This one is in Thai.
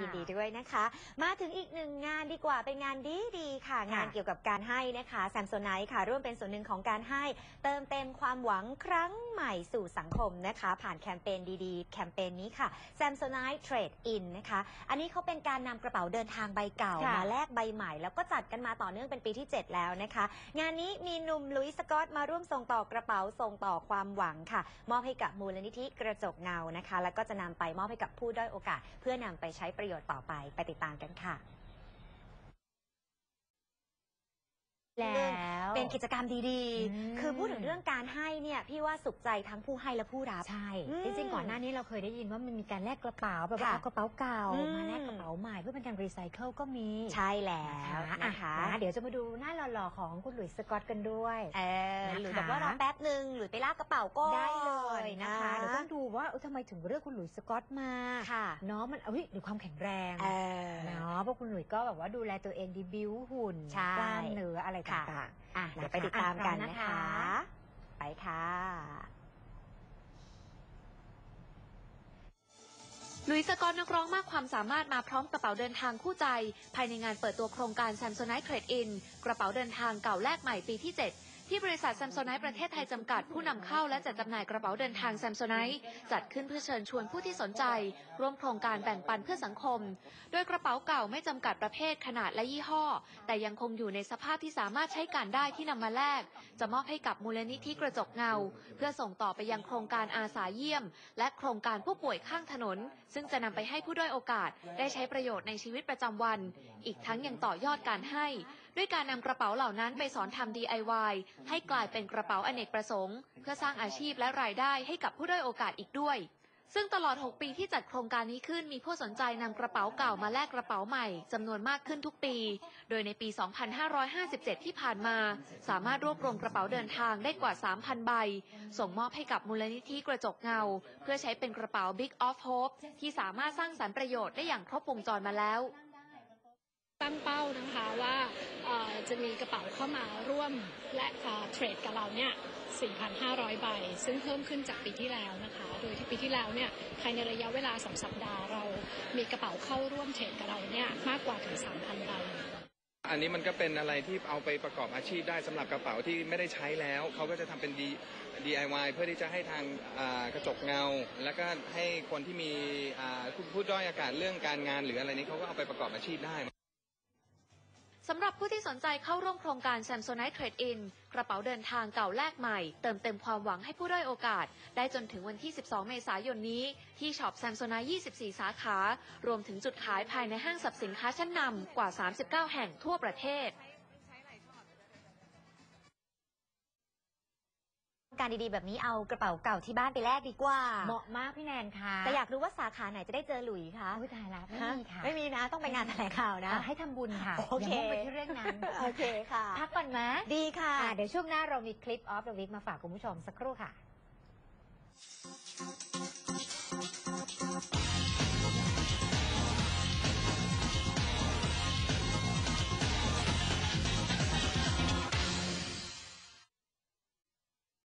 ยินดีด้วยนะคะ มาถึงอีกหนึ่งงานดีกว่าเป็นงานดีดีๆค่ะ งานเกี่ยวกับการให้นะคะแซมโซไนท์ค่ะ ร่วมเป็นส่วนหนึ่งของการให้ เติมเต็มความหวังครั้งใหม่สู่สังคมนะคะ ผ่านแคมเปญดีๆ แคมเปญนี้ค่ะ Samsonite Trade In นะคะ อันนี้เขาเป็นการนำกระเป๋าเดินทางใบเก่าค่ะมาแลกใบใหม่ แล้วก็จัดกันมาต่อเนื่องเป็นปีที่ 7 แล้วนะคะ งานนี้มีหนุ่มลุยส์สกอตมาร่วมส่งต่อกระเป๋าส่งต่อความหวังค่ะ มอบให้กับมูลนิธิกระจกเงานะคะ แล้วก็จะนำไปมอบให้กับผู้ด้อยโอกาส เพื่อนำไปใช้ประโยชน์ต่อไปไปติดตามกันค่ะ แล้ว เป็นกิจกรรมดีอืมๆคือพูดถึงเรื่องการให้เนี่ยพี่ว่าสุขใจทั้งผู้ให้และผู้รับใช่อืมจริงๆก่อนหน้านี้เราเคยได้ยินว่ามันมีการแลกกระเป๋าแบบว่าค่ะเอากระเป๋าเก่าอืมมาแลกกระเป๋าใหม่เพื่อเป็นการรีไซเคิลก็มีใช่แล้วนะคะนะคะอะเดี๋ยวจะมาดูหน้าหล่อๆของคุณหลุยส์สกอตกันด้วยเออนะคะหรือแบบว่ารอแป๊บหนึ่งหรือไปลากกระเป๋าก็ได้เลยนะคะเดี๋ยวต้องดูว่าเออทำไมถึงเลือกคุณหลุยส์สกอตมาค่ะเนาะมันเอ้ยหรือความแข็งแรงเออเนาะเพ ราะคุณหลุยส์ก็แบบว่าดูแลตัวเองดีบิวหุ่นใช่ กล้ามเนื้ออะไรค่ะต่างอะเดี๋ยวไปติดตามกันนะคะ ไปค่ะลุยส์สกอตนักร้องมากความสามารถมาพร้อมกระเป๋าเดินทางคู่ใจ ภายในงานเปิดตัวโครงการ Samsonite Trade In กระเป๋าเดินทางเก่าแลกใหม่ปีที่ 7 ที่บริษัท Samsonite ประเทศไทยจำกัดผู้นำเข้าและจัดจำหน่ายกระเป๋าเดินทาง Samsonite จัดขึ้นเพื่อเชิญชวนผู้ที่สนใจ ร่วมโครงการแบ่งปันเพื่อสังคม โดยกระเป๋าเก่าไม่จำกัดประเภทขนาดและยี่ห้อ แต่ยังคงอยู่ในสภาพที่สามารถใช้การได้ที่นำมาแลกจะมอบให้กับมูลนิธิกระจกเงา เพื่อส่งต่อไปยังโครงการอาสาเยี่ยม และโครงการผู้ป่วยข้างถนน ซึ่งจะนำไปให้ผู้ด้อยโอกาส ได้ใช้ประโยชน์ในชีวิตประจำวัน อีกทั้งยังต่อยอดการให้ ด้วยการนำกระเป๋าเหล่านั้นไปสอนทำ DIY ให้กลายเป็นกระเป๋าอเนกประสงค์ เพื่อสร้างอาชีพและรายได้ให้กับผู้ด้อยโอกาสอีกด้วย ซึ่งตลอด 6 ปีที่จัดโครงการนี้ขึ้นมีผู้สนใจนำกระเป๋าเก่ามาแลกกระเป๋าใหม่จำนวนมากขึ้นทุกปี โดยในปี 2557 ที่ผ่านมา สามารถรวบรวมกระเป๋าเดินทางได้กว่า 3,000 ใบ ส่งมอบให้กับมูลนิธิกระจกเงา เพื่อใช้เป็นกระเป๋า Big of Hope ที่สามารถสร้างสรรค์ประโยชน์ได้อย่างครบวงจรมาแล้ว ตั้งเป้านะคะว่าจะมีกระเป๋าเข้ามาร่วมและเทรดกับเราเนี่ย 4,500 ใบ ซึ่งเพิ่มขึ้นจากปีที่แล้วนะคะ โดยที่ปีที่แล้วเนี่ยภายในระยะเวลา 2 สัปดาห์เรา มีกระเป๋าเข้าร่วมเทรดกับเราเนี่ยมากกว่าถึง 3,000 ใบอันนี้มันก็เป็นอะไรที่เอาไปประกอบอาชีพได้สำหรับกระเป๋าที่ไม่ได้ใช้แล้ว เขาก็จะทำเป็น DIY เพื่อที่จะให้ทางกระจกเงา แล้วก็ให้คนที่มีผู้ด้อยอากาศเรื่องการงานหรืออะไรนี้เขาก็เอาไปประกอบอาชีพได้ สำหรับผู้ที่สนใจเข้าร่วมโครงการ Samsonite Trade In กระเป๋าเดินทางเก่าแลกใหม่ เติมเต็มความหวังให้ผู้ด้อยโอกาส ได้จนถึงวันที่ 12 เมษายนนี้ ที่ช็อป Samsonite 24 สาขา รวมถึงจุดขายภายในห้างสรรพสินค้าชั้นนำกว่า 39 แห่งทั่วประเทศ การดีๆ แบบนี้เอากระเป๋าเก่าที่บ้านไปแลกดีกว่าๆเหมาะมากพี่แนนค่ะแต่อยากรู้ว่าสาขาไหนจะได้เจอหลุยคะอุ้ยตายละไม่ฮะมีค่ะ ไม่มีนะต้องไปงานแถลงข่าวนะอะให้ทำบุญค่ะโอเค ย่ามุ่งไปที่เรื่องนั้นโอเคค่ะ พักก่อนไหมดีค่ะ อะเดี๋ยวช่วงหน้าเรามีคลิปออฟเดอะวิกมาฝากคุณผู้ชมสักครู่ค่ะ